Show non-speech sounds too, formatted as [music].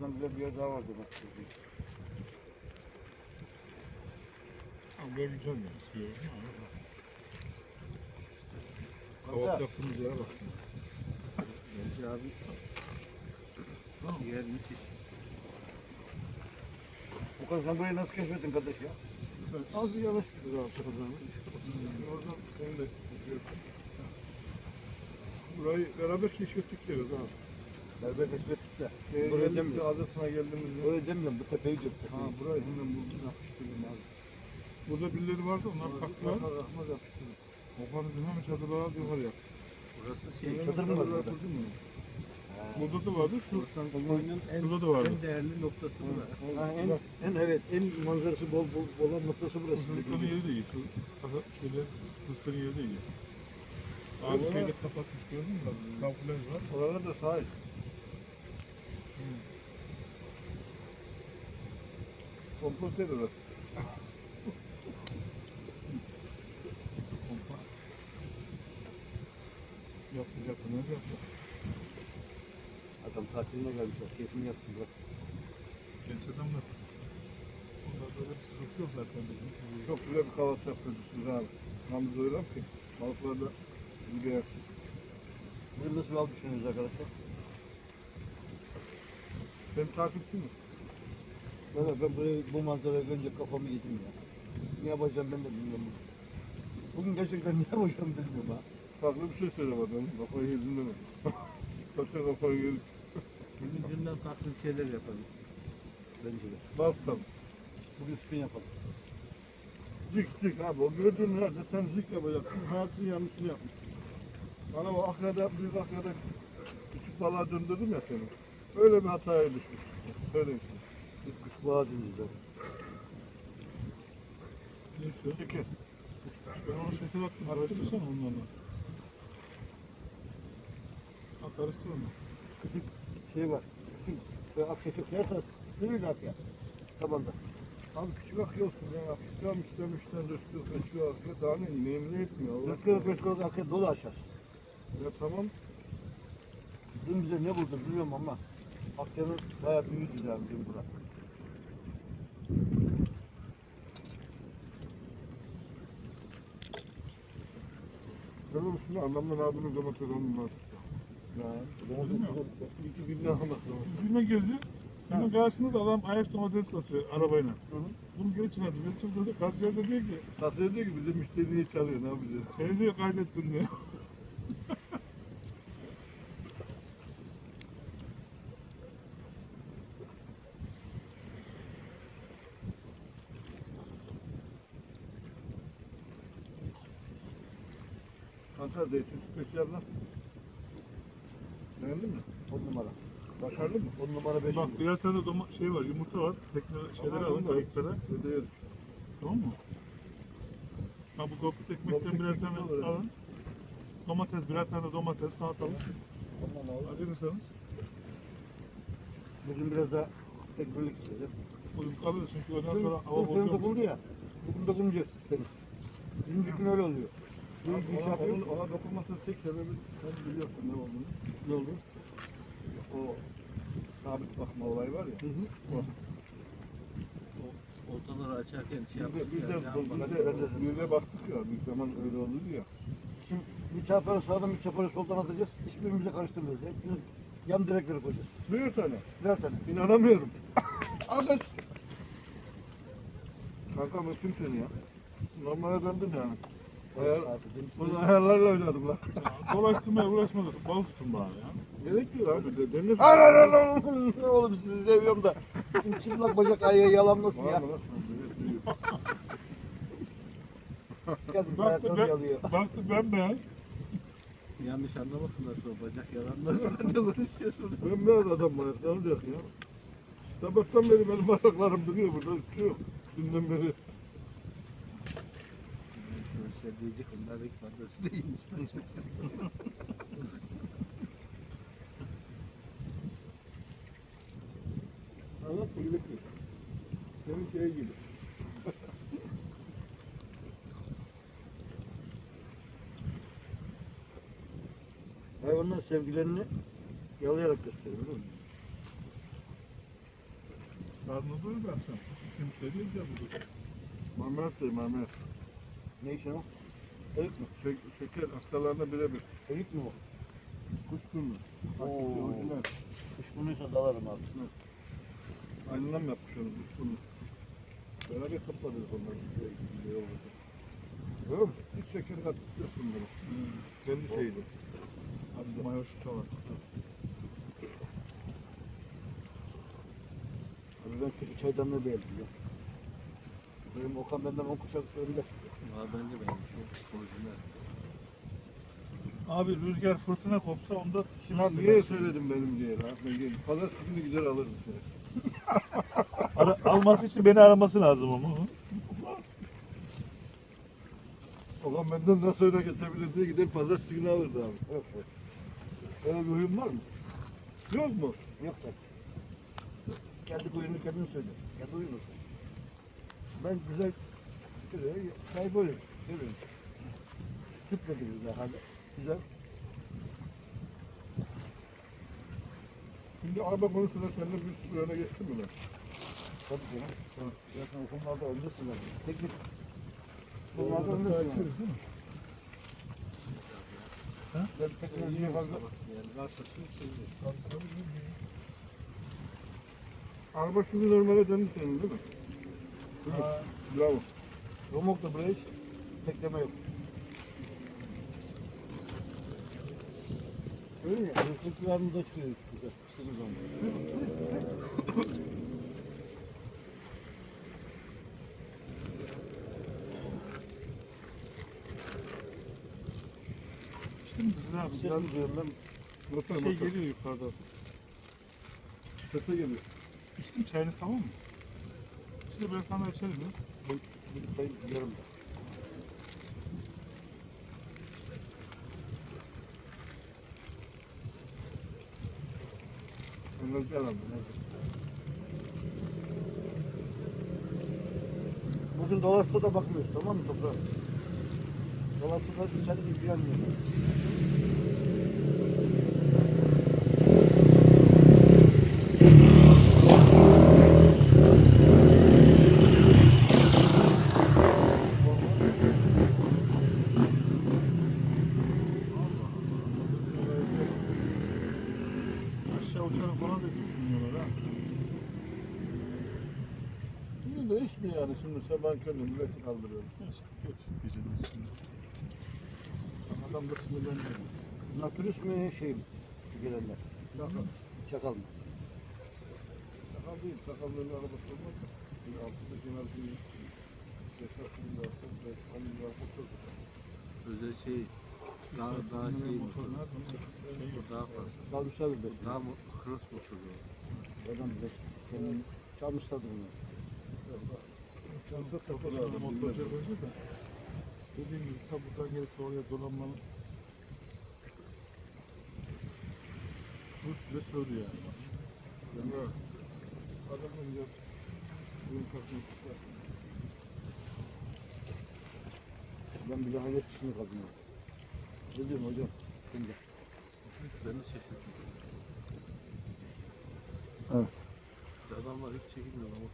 Buradan bile bir yer daha var demek ki. Ama böyle güzel? İstiyorum. Kanka, Kahvaltı yaptığımız yere bak. Bence abi. Yer müthiş. Bu kadar sen burayı nasıl keşfettin kardeş ya? Az bir yavaş gidiyor abi kazanı. Oradan seni de izliyorsun. Burayı beraber keşfettik diyoruz abi. Berber keşfettik de. Ee, Buraya demiyorum. adasına geldiğimizde. Öyle demiyorum bu tepeyi diyorum. Ha tepeyi. burayı hemen buldum yapıştırdım abi. Burada birileri vardı onlar kalktılar. Rahmet yapıştırdım. Okan'ı hemen çadırlara yukarı yaptı. Burası Şey, çadır mı var burada? Burada da vardı. Şu oyunun en, Şurada da vardı. en değerli noktası bu. Ha, en, en evet en manzarası bol bol olan noktası burası. Çocukların yeri de iyi. Şu şeyde Rusların yeri de iyi. Abi şeyde kapatmış gördün mü? Kamuflaj var. Oralar da sahil. Kompostör orası. Yaptı yaptı. Ne yaptı? Adam tatiline gelmişler. Keyfini yapsınlar. Genç adamlar. Onlar böyle bir sıkıntı yok zaten bizim. Çok güzel bir kahvaltı yapıyorsunuz abi. Namız öyle ki balıklar da iyi yersin. Bugün nasıl bir av düşünüyoruz arkadaşlar? Sen takipçi misin? Valla ben burayı, bu manzarayı görünce kafamı yedim ya. Ne yapacağım ben de bilmiyorum. bugün. Gerçekten [laughs] ne yapacağım bilmiyorum ha. Farklı bir şey söyle bakalım. Kafayı yedin deme. [laughs] Kaça kafayı yedin. Bugün günden farklı şeyler yapalım. Bence de. Bas tabii. Bugün spin yapalım. Zik zik abi. O gördüğün yerde sen zik yapacaksın. Hayatın yanlışını yapmışsın. Bana o akyada, büyük akyada küçük balığa döndürdüm ya seni. Öyle bir hataya düşmüş. Söyleyeyim zaten. Ne istiyor? Çekil. Ben ona şeker attım. Karıştırsana onlarla. Ha karıştır onu. Küçük şey var. Küçük ve akşeşik her taraf. Sürüyle akya. Tabanda. Abi küçük akya olsun ya. İstem istem işten döşkü döşkü akya. Daha ne? Ne etmiyor? Beş kilo akya dolu aşar. Ya tamam. Dün bize ne vurdu bilmiyorum ama Akya'nın bayağı büyüdü yani dün bura. Musun? Anlamdan. Ya, İki billahi anlatıyor. Bizime girdi. Bunun karşısında da adam ayaş domates satıyor arabayla. Hı hı. Bunu geri çıkardı. Geri çıkardı. Kasiyer de diyor ki Kasaya diyor ki bizim müşteri niye çalıyor ne yapacağız? seni diyor kaydettin diyor. Zeytin spesyal nasıl? Beğendin mi? On numara. Başarılı mı? On numara beş Bak birer tane doma şey var, yumurta var. Tekne şeyleri Tamam, alın, da- kayıklara. Ödeyelim. Tamam mı? Ha bu goblet ekmekten birer tane alın. Domates, birer tane domates, salatalık. Ondan al. Acırırsanız. Bugün biraz daha teknolojik istedim. Bugün kalırız çünkü Dün, sonra hava bozuyor. dokundu ya. Bugün dokununca deniz. Birinci gün öyle oluyor. Bir gün ona, onun, ona dokunmasının tek sebebi sen biliyorsun ne olduğunu. Ne oldu? O sabit bakma olayı var ya. Hı hı. O. Oltaları açarken şey Biz de, yaptık biz de, ya. yan de, baktık ya. Bir zaman öyle oldu ya. Şimdi bir çarparı sağdan bir çarparı soldan atacağız. Hiçbirimize karıştırmayacağız. Hepimiz yan direkleri koyacağız. Bir tane. Birer tane. İnanamıyorum. [coughs] Arkadaş. Kanka öptüm seni ya. Normale döndün yani. Ayar, bunu ayarlarla oynadım lan. Dolaştırmaya uğraşmadık. Balık tutun bari ya. Gerek yok abi. De, denir. Ne oğlum sizi seviyorum da. Şimdi çıplak bacak ayağı yalanlasın Var ya. Baktı ayaklarını ben, yalıyor. baktı ben beyaz. Yanlış anlamasınlar sonra bacak yalanlar. [laughs] ne konuşuyorsun? Ben biraz adam. Ne olacak ya? Sabahtan beri benim ayaklarım duruyor burada. Hiçbir şey yok. Dünden beri. Şöyle diyecek onlardaki fazlası değilmiş. Anlat bunu bekliyor. Senin şeye gibi. Hayvanlar sevgilerini yalayarak gösteriyor. değil mi? Karnını doyur sen. Kimse değil ya bu. Marmelat değil marmelat. Ne işin o? Erik mi? Şek şeker hastalarına birebir. Erik mi o? Kuşburnu. Oo. Orijinal. Kuş bunuysa dalarım abi. Aynından yapmış onu kuşburnu. Beraber topladınız onları. Şey, oldu. Görüyor musun? Hiç şeker katkısı yok bunların. Kendi şeydi. Hadi mayoş çalar. Abi ben çaydanlığı beğendim ya. Benim Okan benden on kuşak önde. Valla bence beğendim. Çok orijinal. Abi rüzgar fırtına kopsa onda Lan şişirsin. niye söyledim benim diye lan? Ben gelip pazar günü gider alırım seni. [laughs] Ara, alması için beni araması lazım ama. Okan benden nasıl öne geçebilir diye gider pazar günü alırdı abi. Yok yok. Öyle bir huyun var mı? Yok mu? Yok da. Kendi oyunu kendin söyle. Kendi oyunu. Ben güzel çay böyle. Görüyorum. Tüpmedi güzel hali. Güzel. Şimdi araba konusunda seninle bir sürü öne geçtim mi ben? Tabii canım. Zaten o konularda öndesin abi. Teknik konularda öndesin. yani. Ben teknolojiye fazla Yani varsa su içebilir. Araba şimdi normale döndü senin değil mi? Ha, Bravo. Romok'ta buraya hiç tekleme yok. Öyle ya. Hırsızlık yarımıza çıkıyor. Güzel. İstediğin zaman. İşte mi Rıza abi? Biraz mi diyorum ben? Motor şey motor. geliyor yukarıdan. Sese geliyor. İçtim çayınız tamam mı? Şimdi ben sana ya. Bir sayı yarım. Onlar gel abi. Bugün Dolas'ta da bakmıyoruz tamam mı toprağa? Dolas'ta da içeri ilgilenmiyor. Aşağı uçarım falan da düşünmüyorlar ha. Şimdi de iş mi yani şimdi sabah köründe milleti kaldırıyor. İşte kötü gecenin içinde. Adam da sinirleniyor. Natürist mi şey mi? Gelenler. Sakal. Çakal mı? Sakal değil. Sakalların arabası olmaz mı? Şimdi altında kenar bir Yaşar şimdi varsa, hani varsa çok Özel şey daha daha şey? Şey. Daha fazla. Daha mo- cross motoru. o. Adam bize kendini çalmışlardır bunlar. Çalsa Motor kapı şimdi lazım. motorcu yapacak da. Dediğim gibi ta buradan gelip de oraya dolanmalı. Rus bile söyledi yani. Emre, adamın ya, bugün kalkmış. Ben bile hayret içinde kaldım. ya. Ne diyorsun hocam? Şimdi. Beni şaşırttı. Evet. Adamlar hiç çekilmiyor.